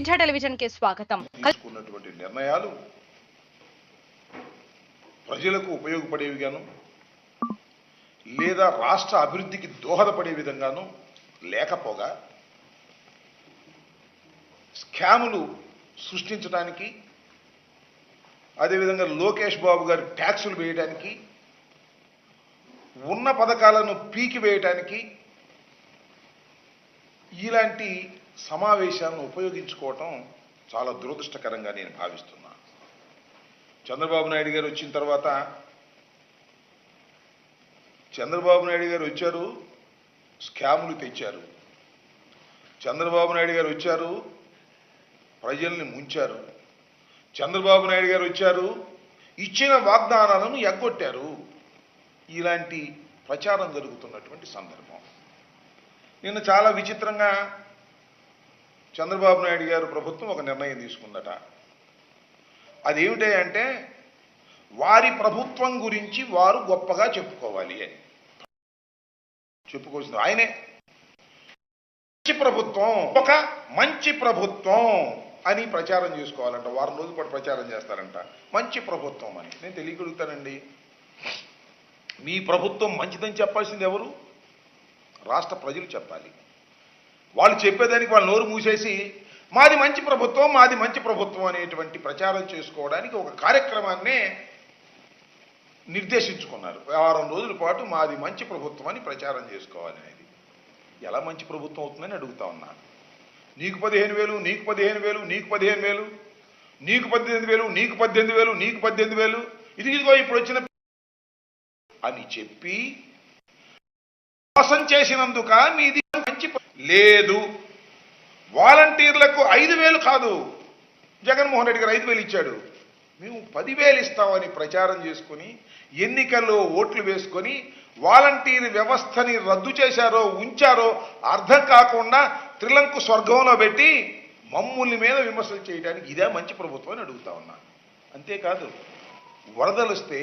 విద్యా టెలివిజన్కి స్వాగతం. తీసుకున్నటువంటి నిర్ణయాలు ప్రజలకు ఉపయోగపడేవిగాను లేదా రాష్ట్ర అభివృద్ధికి దోహదపడే విధంగాను లేకపోగా స్కాములు సృష్టించడానికి అదేవిధంగా లోకేష్ బాబు గారు ట్యాక్సులు వేయడానికి ఉన్న పథకాలను పీకి వేయడానికి ఇలాంటి సమావేశాలను ఉపయోగించుకోవటం చాలా దురదృష్టకరంగా నేను భావిస్తున్నాను చంద్రబాబు నాయుడు గారు వచ్చిన తర్వాత చంద్రబాబు నాయుడు గారు వచ్చారు స్కాములు తెచ్చారు. చంద్రబాబు నాయుడు గారు వచ్చారు ప్రజల్ని ముంచారు. చంద్రబాబు నాయుడు గారు వచ్చారు ఇచ్చిన వాగ్దానాలను ఎగ్గొట్టారు. ఇలాంటి ప్రచారం జరుగుతున్నటువంటి సందర్భం. నిన్న చాలా విచిత్రంగా చంద్రబాబు నాయుడు గారు ప్రభుత్వం ఒక నిర్ణయం తీసుకుందట. అదేమిటి అంటే వారి ప్రభుత్వం గురించి వారు గొప్పగా చెప్పుకోవాలి అని. చెప్పుకోవాల్సింది ఆయనే. మంచి ప్రభుత్వం ఒక మంచి ప్రభుత్వం అని ప్రచారం చేసుకోవాలంట. వారం రోజుల పాటు ప్రచారం చేస్తారంట. మంచి ప్రభుత్వం అని. నేను తెలియగలుగుతానండి. మీ ప్రభుత్వం మంచిదని చెప్పాల్సింది ఎవరు? రాష్ట్ర ప్రజలు చెప్పాలి. వాళ్ళు చెప్పేదానికి వాళ్ళు నోరు మూసేసి మాది మంచి ప్రభుత్వం మాది మంచి ప్రభుత్వం అనేటువంటి ప్రచారం చేసుకోవడానికి ఒక కార్యక్రమాన్నే నిర్దేశించుకున్నారు. వారం రోజుల పాటు మాది మంచి ప్రభుత్వం అని ప్రచారం చేసుకోవాలి అనేది. ఎలా మంచి ప్రభుత్వం అవుతుందని అడుగుతా ఉన్నాను నీకు పదిహేను వేలు నీకు పదిహేను వేలు నీకు పదిహేను వేలు నీకు పద్దెనిమిది వేలు నీకు పద్దెనిమిది వేలు నీకు పద్దెనిమిది వేలు ఇది ఇదిగో ఇప్పుడు వచ్చిన అని చెప్పి మోసం చేసినందుక మీది లేదు. వాలంటీర్లకు ఐదు వేలు కాదు. జగన్మోహన్ రెడ్డి గారు ఐదు వేలు ఇచ్చాడు. మేము పదివేలు ఇస్తామని ప్రచారం చేసుకొని ఎన్నికల్లో ఓట్లు వేసుకొని వాలంటీర్ వ్యవస్థని రద్దు చేశారో ఉంచారో అర్థం కాకుండా త్రిలంకు స్వర్గంలో పెట్టి మమ్ముల్ని మీద విమర్శలు చేయడానికి ఇదే మంచి ప్రభుత్వం అని అడుగుతా ఉన్నా. అంతేకాదు వరదలు వస్తే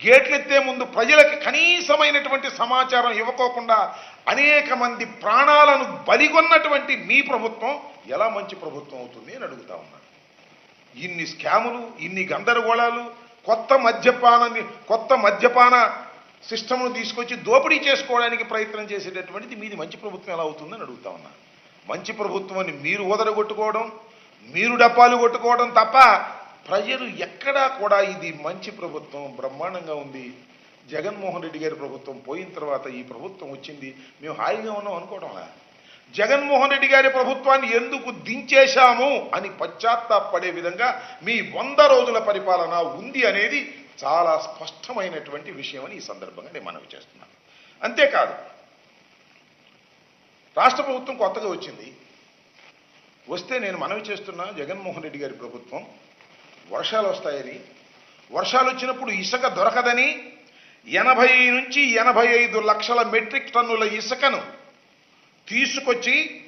గేట్లెత్తే ముందు ప్రజలకు కనీసమైనటువంటి సమాచారం ఇవ్వకోకుండా అనేక మంది ప్రాణాలను బలిగొన్నటువంటి మీ ప్రభుత్వం ఎలా మంచి ప్రభుత్వం అవుతుంది అని అడుగుతా ఉన్నాను ఇన్ని స్కాములు ఇన్ని గందరగోళాలు కొత్త మద్యపాన కొత్త మద్యపాన సిస్టమ్ను తీసుకొచ్చి దోపిడీ చేసుకోవడానికి ప్రయత్నం చేసేటటువంటిది మీది మంచి ప్రభుత్వం ఎలా అవుతుందని అడుగుతా ఉన్నాను మంచి ప్రభుత్వం అని మీరు ఓదరగొట్టుకోవడం మీరు డప్పాలు కొట్టుకోవడం తప్ప ప్రజలు ఎక్కడా కూడా ఇది మంచి ప్రభుత్వం బ్రహ్మాండంగా ఉంది. జగన్మోహన్ రెడ్డి గారి ప్రభుత్వం పోయిన తర్వాత ఈ ప్రభుత్వం వచ్చింది. మేము హాయిగా ఉన్నాం అనుకోవడంలా జగన్మోహన్ రెడ్డి గారి ప్రభుత్వాన్ని ఎందుకు దించేశాము అని పశ్చాత్తాపడే విధంగా మీ వంద రోజుల పరిపాలన ఉంది అనేది చాలా స్పష్టమైనటువంటి విషయం అని ఈ సందర్భంగా నేను మనవి చేస్తున్నాను అంతేకాదు రాష్ట్ర ప్రభుత్వం కొత్తగా వచ్చింది. వస్తే నేను మనవి చేస్తున్నా జగన్మోహన్ రెడ్డి గారి ప్రభుత్వం వర్షాలు వస్తాయని. వర్షాలు వచ్చినప్పుడు ఇసుక దొరకదని. ఎనభై నుంచి ఎనభై ఐదు లక్షల మెట్రిక్ టన్నుల ఇసుకను తీసుకొచ్చి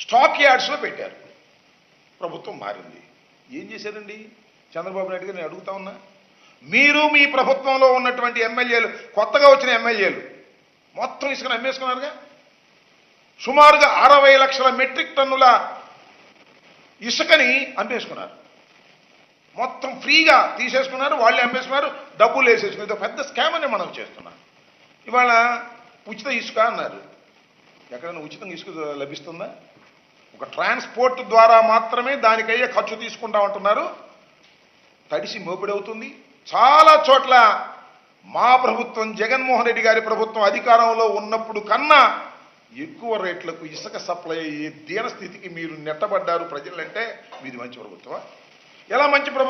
స్టాక్ యార్డ్స్లో పెట్టారు. ప్రభుత్వం మారింది. ఏం చేశారండి? చంద్రబాబు నాయుడు గారు నేను అడుగుతా ఉన్నా. మీరు మీ ప్రభుత్వంలో ఉన్నటువంటి ఎమ్మెల్యేలు కొత్తగా వచ్చిన ఎమ్మెల్యేలు మొత్తం ఇసుకను అమ్మేసుకున్నారుగా? సుమారుగా అరవై లక్షల మెట్రిక్ టన్నుల ఇసుకని అమ్మేసుకున్నారు. మొత్తం ఫ్రీగా తీసేసుకున్నారు వాళ్ళే అమ్మేసుకున్నారు డబ్బులు వేసేసుకున్నారు. ఇది పెద్ద స్కామ్ అని మనం చేస్తున్నాం. ఇవాళ ఉచిత ఇసుక అన్నారు. ఎక్కడైనా ఉచితంగా ఇసుక లభిస్తుందా? ఒక ట్రాన్స్పోర్ట్ ద్వారా మాత్రమే దానికయ్యే ఖర్చు తీసుకుంటామంటున్నారు తడిసి మోపిడవుతుంది చాలా చోట్ల మా ప్రభుత్వం జగన్మోహన్ రెడ్డి గారి ప్రభుత్వం అధికారంలో ఉన్నప్పుడు కన్నా ఎక్కువ రేట్లకు ఇసుక సప్లై అయ్యే దీన స్థితికి మీరు నెట్టబడ్డారు ప్రజలంటే మీది మంచి ప్రభుత్వమా? ఎలా మంచి ప్రభుత్వం?